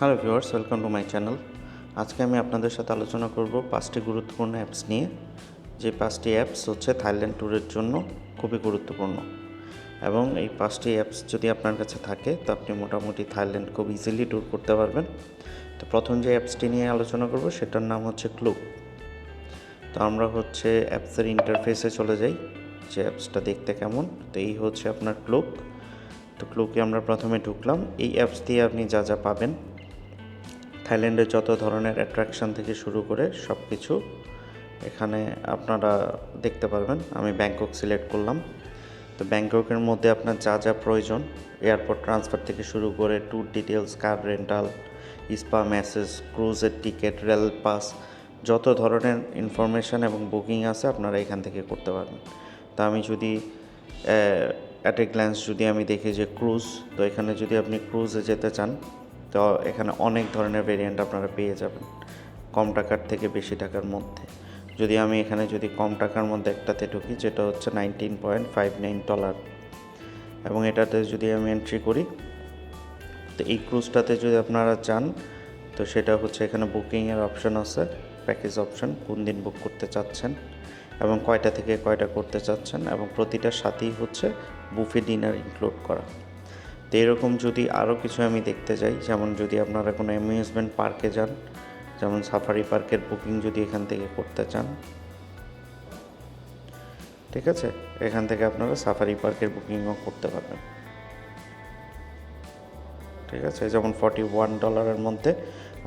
Hello viewers welcome to my channel আজকে আমি আপনাদের সাথে আলোচনা করব পাঁচটি গুরুত্বপূর্ণ অ্যাপস নিয়ে। যে পাঁচটি অ্যাপস হচ্ছে থাইল্যান্ড ট্যুরের জন্য খুবই গুরুত্বপূর্ণ। এবং এই পাঁচটি অ্যাপস যদি আপনার কাছে থাকে, তো আপনি মোটামুটি থাইল্যান্ড খুব ইজিলি ট্যুর করতে পারবেন। তো প্রথম যে অ্যাপসটি নিয়ে আলোচনা করব, সেটার নাম হচ্ছে ক্লুক তো আমরা হচ্ছে অ্যাপসের ইন্টারফেসে চলে যাই, যে অ্যাপসটা দেখতে কেমন। তো এই হচ্ছে আপনার ক্লুক তো ক্লুকে আমরা প্রথমে ঢুকলাম। এই অ্যাপস দিয়ে আপনি যা যা পাবেন থাইল্যান্ডের যত ধরনের অ্যাট্রাকশন থেকে শুরু করে সব কিছু এখানে আপনারা দেখতে পারবেন। আমি ব্যাংকক সিলেক্ট করলাম। তো ব্যাংককের মধ্যে আপনার যা যা প্রয়োজন এয়ারপোর্ট ট্রান্সফার থেকে শুরু করে tour details car rental spa massage ক্রুজের ticket rail pass যত ধরনের ইনফরমেশান এবং বুকিং আছে আপনারা এখান থেকে করতে পারবেন। তা আমি যদি অ্যাট এ গ্ল্যান্স যদি আমি দেখি যে ক্রুজ তো এখানে যদি আপনি ক্রুজে যেতে চান তো এখানে অনেক ধরনের ভেরিয়েন্ট আপনারা পেয়ে যাবেন, কম টাকার থেকে বেশি টাকার মধ্যে। যদি আমি এখানে যদি কম টাকার মধ্যে একটাতে ঢুকি, যেটা হচ্ছে nineteen point five nine dollar এবং এটাতে যদি আমি এন্ট্রি করি, তো এই ক্রুজটাতে যদি আপনারা চান, তো সেটা হচ্ছে এখানে বুকিংয়ের অপশন আছে প্যাকেজ অপশন কোন দিন বুক করতে চাচ্ছেন এবং কয়টা থেকে কয়টা করতে চাচ্ছেন এবং প্রতিটার সাথেই হচ্ছে বুফে ডিনার ইনক্লুড করা। তো এরকম যদি আরও কিছু আমি দেখতে চাই, যেমন যদি আপনারা কোনো অ্যামিউজমেন্ট পার্কে যান, যেমন সাফারি পার্কের বুকিং যদি এখান থেকে করতে চান, ঠিক আছে? এখান থেকে আপনারা সাফারি পার্কের বুকিংও করতে পারবেন। ঠিক আছে? যেমন ফর্টি ওয়ান ডলারের মধ্যে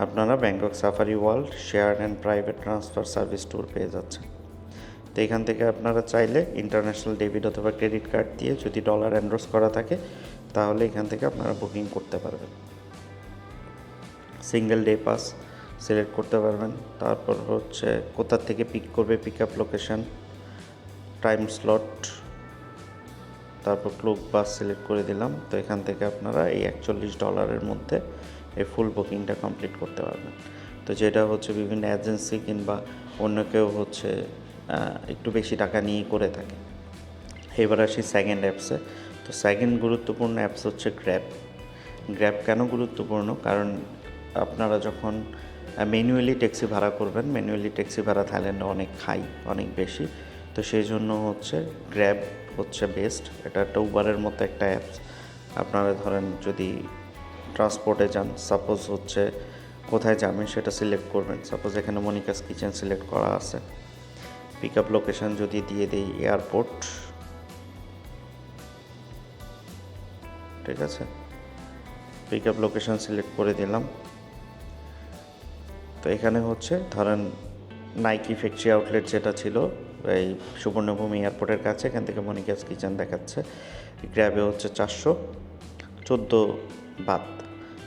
আপনারা Bangkok safari world share and private transfer service tour পেয়ে যাচ্ছেন। তো এখান থেকে আপনারা চাইলে ইন্টারন্যাশনাল ডেবিট অথবা ক্রেডিট কার্ড দিয়ে যদি ডলার অ্যান্ড্রোস করা থাকে, তাহলে এখান থেকে আপনারা বুকিং করতে পারবেন। সিঙ্গেল ডে পাস সিলেক্ট করতে পারবেন। তারপর হচ্ছে কোথা থেকে পিক করবে pick up location time slot তারপর ক্লুক বাস সিলেক্ট করে দিলাম। তো এখান থেকে আপনারা এই একচল্লিশ ডলারের মধ্যে এই ফুল বুকিংটা কমপ্লিট করতে পারবেন। তো যেটা হচ্ছে বিভিন্ন এজেন্সি কিংবা অন্য কেউ হচ্ছে একটু বেশি টাকা নিয়ে করে থাকে। এবার আসি সেকেন্ড অ্যাপসে তো সেকেন্ড গুরুত্বপূর্ণ অ্যাপস হচ্ছে গ্র্যাব গ্র্যাব কেন গুরুত্বপূর্ণ? কারণ আপনারা যখন ম্যানুয়ালি ট্যাক্সি ভাড়া করবেন ম্যানুয়ালি ট্যাক্সি ভাড়া থাইল্যান্ডে অনেক খাই অনেক বেশি। তো সেই জন্য হচ্ছে গ্র্যাব হচ্ছে বেস্ট এটা একটা উবারের মতো একটা অ্যাপস আপনারা ধরেন যদি ট্রান্সপোর্টে যান সাপোজ হচ্ছে কোথায় যাবেন সেটা সিলেক্ট করবেন। সাপোজ এখানে মনিকাস কিচেন সিলেক্ট করা আছে। পিক আপ লোকেশান যদি দিয়ে দিই এয়ারপোর্ট ঠিক আছে। পিক আপ লোকেশান সিলেক্ট করে দিলাম। তো এখানে হচ্ছে ধরেন নাইকি ফ্যাক্টরি আউটলেট যেটা ছিল, এই সুবর্ণভূমি এয়ারপোর্টের কাছে, এখান থেকে মনিকাস কিচেন দেখাচ্ছে। গ্র্যাবে হচ্ছে চারশো চোদ্দ বাত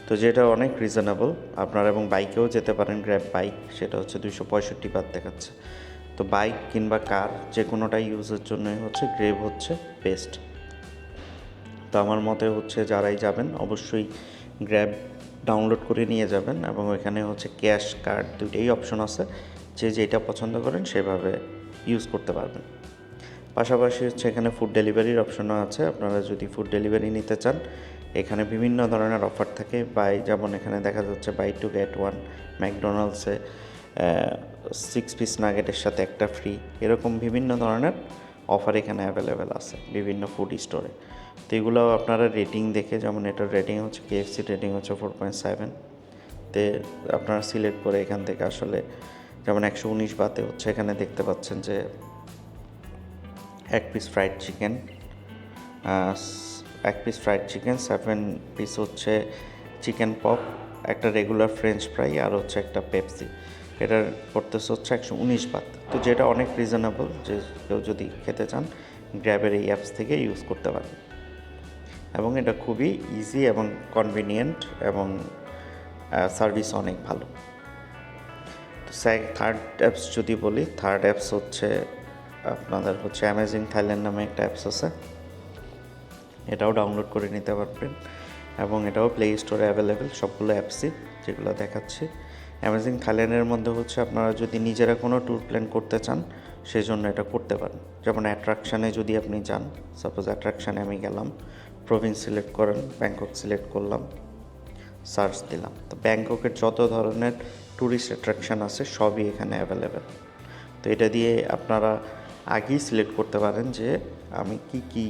তো যেটা অনেক রিজনেবল আপনারা এবং বাইকেও যেতে পারেন গ্র্যাব বাইক সেটা হচ্ছে দুইশো পঁয়ষট্টি বাত দেখাচ্ছে। তো বাইক কিংবা কার যে কোনোটাই ইউজের জন্যই হচ্ছে গ্রেভ হচ্ছে বেস্ট। তো আমার মতে হচ্ছে যারাই যাবেন অবশ্যই গ্র্যাব ডাউনলোড করে নিয়ে যাবেন এবং ওইখানে হচ্ছে ক্যাশ কার্ড দুইটাই অপশন আছে। যে যেটা পছন্দ করেন সেভাবে ইউজ করতে পারবেন। পাশাপাশি হচ্ছে এখানে ফুড ডেলিভারির অপশনও আছে। আপনারা যদি ফুড ডেলিভারি নিতে চান, এখানে বিভিন্ন ধরনের অফার থাকে। বাই যেমন এখানে দেখা যাচ্ছে বাই টু গেট ওয়ান ম্যাকডোনাল্ডসে সিক্স পিস নাগেটের সাথে একটা ফ্রি এরকম বিভিন্ন ধরনের অফার এখানে অ্যাভেলেবেল আছে বিভিন্ন ফুড স্টোরে তো এগুলো আপনারা রেটিং দেখে, যেমন এটার রেটিং হচ্ছে কেএফসি রেটিং হচ্ছে ফোর পয়েন্ট সেভেন তে আপনারা সিলেক্ট করে এখান থেকে আসলে যেমন একশো উনিশ বাতে হচ্ছে, এখানে দেখতে পাচ্ছেন যে এক পিস ফ্রাইড চিকেন এক piece fried chicken seven piece হচ্ছে চিকেন পপ একটা রেগুলার ফ্রেঞ্চ ফ্রাই আর হচ্ছে একটা পেপসি এটার করতেছে হচ্ছে একশো উনিশ বাত। তো যেটা অনেক রিজনেবল যে কেউ যদি খেতে চান গ্র্যাবের এই অ্যাপস থেকে ইউজ করতে পারবেন এবং এটা খুবই ইজি এবং কনভিনিয়েন্ট এবং সার্ভিস অনেক ভালো। তো থার্ড অ্যাপস যদি বলি থার্ড অ্যাপস হচ্ছে আপনাদের হচ্ছে অ্যামেজিং থাইল্যান্ড নামে একটা অ্যাপস আছে। এটাও ডাউনলোড করে নিতে পারবেন। এবং এটাও প্লে স্টোরে অ্যাভেলেবেল সবগুলো অ্যাপসই যেগুলো দেখাচ্ছি। অ্যামেজিং থাইল্যান্ডের মধ্যে হচ্ছে আপনারা যদি নিজেরা কোনো ট্যুর প্ল্যান করতে চান সেই জন্য এটা করতে পারেন। যেমন অ্যাট্রাকশানে যদি আপনি যান সাপোজ অ্যাট্রাকশানে আমি গেলাম প্রভিন্স সিলেক্ট করেন ব্যাংকক সিলেক্ট করলাম সার্চ দিলাম। তো ব্যাংককের যত ধরনের ট্যুরিস্ট অ্যাট্রাকশন আছে, সবই এখানে অ্যাভেলেবেল তো এটা দিয়ে আপনারা আগেই সিলেক্ট করতে পারেন যে আমি কি কি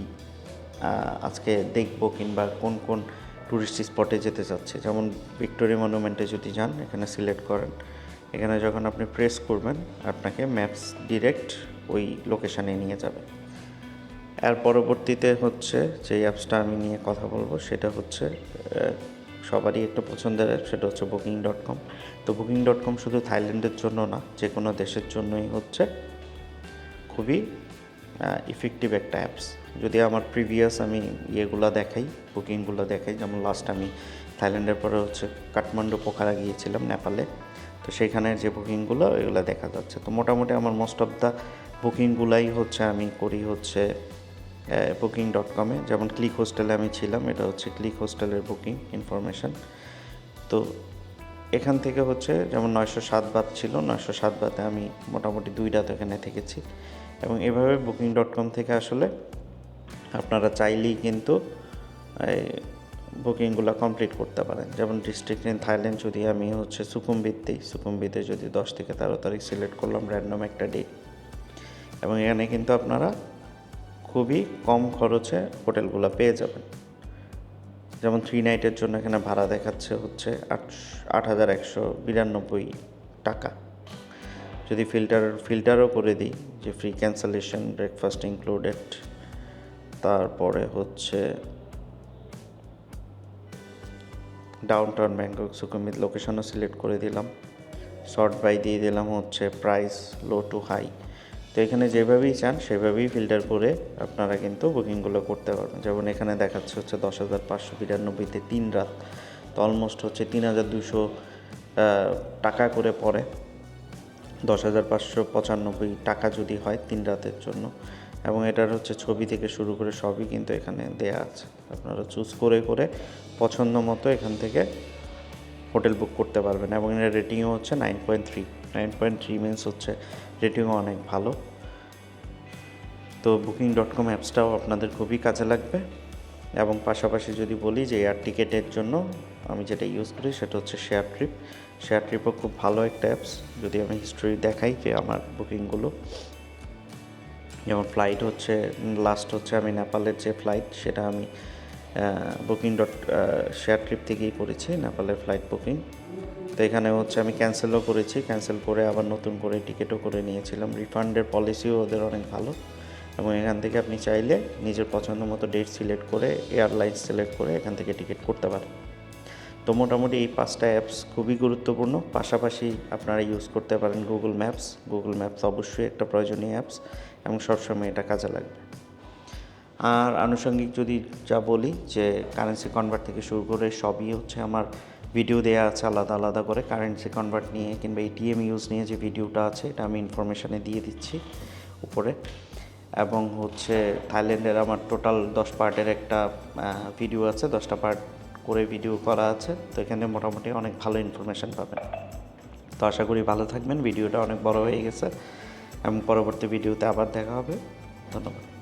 আজকে দেখব কিংবা কোন কোন ট্যুরিস্ট স্পটে যেতে চাচ্ছে। যেমন ভিক্টোরিয়া মনুমেন্টে যদি যান, এখানে সিলেক্ট করেন। এখানে যখন আপনি প্রেস করবেন, আপনাকে ম্যাপস ডিরেক্ট ওই লোকেশানে নিয়ে যাবে। এর পরবর্তীতে হচ্ছে যে অ্যাপসটা আমি নিয়ে কথা বলব, সেটা হচ্ছে সবারই একটা পছন্দের অ্যাপ সেটা হচ্ছে বুকিং ডট কম তো বুকিং ডট কম শুধু থাইল্যান্ডের জন্য না যে কোনো দেশের জন্যই হচ্ছে খুবই ইফেক্টিভ একটা অ্যাপস যদি আমার প্রিভিয়াস আমি ইয়েগুলো দেখাই বুকিংগুলো দেখাই, যেমন লাস্ট আমি থাইল্যান্ডের পরে হচ্ছে কাঠমান্ডু পোখারা গিয়েছিলাম নেপালে, তো সেখানের যে বুকিংগুলো এগুলো দেখা যাচ্ছে। তো মোটামুটি আমার মোস্ট অফ দ্য বুকিংগুলাই হচ্ছে আমি করি হচ্ছে বুকিং ডট কমে যেমন ক্লিক হোস্টেলে আমি ছিলাম, এটা হচ্ছে ক্লিক হোস্টেলের বুকিং ইনফরমেশান তো এখান থেকে হচ্ছে, যেমন নয়শো সাত বাদ ছিল, নয়শো সাত বাদে আমি মোটামুটি দুই রাত এখানে থেকেছি। এবং এভাবে বুকিং ডট কম থেকে আসলে আপনারা চাইলেই কিন্তু বুকিংগুলো কমপ্লিট করতে পারেন। যেমন ডিস্ট্রিক্ট ইন থাইল্যান্ড যদি আমি হচ্ছে সুকুমবিত সুকুমবিতে যদি দশ থেকে তেরো তারিখ সিলেক্ট করলাম র্যান্ডম একটা ডে এবং এখানে কিন্তু আপনারা খুবই কম খরচে হোটেলগুলো পেয়ে যাবেন। যেমন থ্রি নাইটের জন্য এখানে ভাড়া দেখাচ্ছে হচ্ছে আট আট হাজার একশো বিরানব্বই টাকা। যদি ফিল্টার ফিল্টারও করে দিই যে ফ্রি ক্যান্সেলেশন ব্রেকফাস্ট ইনক্লুডেড তারপরে হচ্ছে ডাউন টাউন ব্যাংকক সুকুমিত লোকেশনও সিলেক্ট করে দিলাম। শর্ট বাই দিয়ে দিলাম হচ্ছে প্রাইস লো টু হাই তো এখানে যেভাবেই চান, সেভাবেই ফিল্টার করে আপনারা কিন্তু বুকিংগুলো করতে পারবেন। যেমন এখানে দেখাচ্ছে হচ্ছে দশ হাজার পাঁচশো বিরানব্বইতে তিন রাত। তো অলমোস্ট হচ্ছে তিন হাজার দুশো টাকা করে পড়ে। দশ হাজার পাঁচশো পঁচানব্বই টাকা যদি হয় তিন রাতের জন্য। এবং এটার হচ্ছে ছবি থেকে শুরু করে সবই কিন্তু এখানে দেয়া আছে। আপনারা চুজ করে করে পছন্দ মতো এখান থেকে হোটেল বুক করতে পারবেন। এবং এর রেটিংও হচ্ছে nine point three nine point three means হচ্ছে রেটিংও অনেক ভালো। তো বুকিং ডট কম অ্যাপসটাও আপনাদের খুবই কাজে লাগবে। এবং পাশাপাশি যদি বলি যে এয়ার টিকেটের জন্য আমি যেটা ইউজ করি সেটা হচ্ছে শেয়ার ট্রিপ শেয়ার ট্রিপও খুব ভালো একটা অ্যাপস যদি আমি হিস্ট্রি দেখাই যে আমার বুকিংগুলো যেমন ফ্লাইট হচ্ছে লাস্ট হচ্ছে আমি নেপালের যে ফ্লাইট সেটা আমি বুকিং ডট শেয়ার ট্রিপ থেকেই করেছি, নেপালের ফ্লাইট বুকিং তো এখানে হচ্ছে আমি ক্যান্সেলও করেছি। ক্যান্সেল করে আবার নতুন করে টিকিটও করে নিয়েছিলাম। রিফান্ডের পলিসিও ওদের অনেক ভালো। এবং এখান থেকে আপনি চাইলে নিজের পছন্দ মতো ডেট সিলেক্ট করে এয়ারলাইন্স সিলেক্ট করে এখান থেকে টিকিট করতে পারেন। তো মোটামুটি এই পাঁচটা অ্যাপস খুবই গুরুত্বপূর্ণ। পাশাপাশি আপনারা ইউজ করতে পারেন গুগল ম্যাপস গুগল ম্যাপস অবশ্যই একটা প্রয়োজনীয় অ্যাপস এবং সবসময় এটা কাজে লাগবে। আর আনুষঙ্গিক যদি যা বলি যে কারেন্সি কনভার্ট থেকে শুরু করে সবই হচ্ছে আমার ভিডিও দেওয়া আছে আলাদা আলাদা করে। কারেন্সি কনভার্ট নিয়ে কিংবা এটিএম ইউজ নিয়ে যে ভিডিওটা আছে, এটা আমি ইনফরমেশানে দিয়ে দিচ্ছি উপরে। এবং হচ্ছে থাইল্যান্ডের আমার টোটাল দশ পার্টের একটা ভিডিও আছে, দশটা পার্ট করে ভিডিও করা আছে, তো এখানে মোটামুটি অনেক ভালো ইনফরমেশান পাবেন। তো আশা করি ভালো থাকবেন ভিডিওটা অনেক বড় হয়ে গেছে। এবং পরবর্তী ভিডিওতে আবার দেখা হবে। ধন্যবাদ।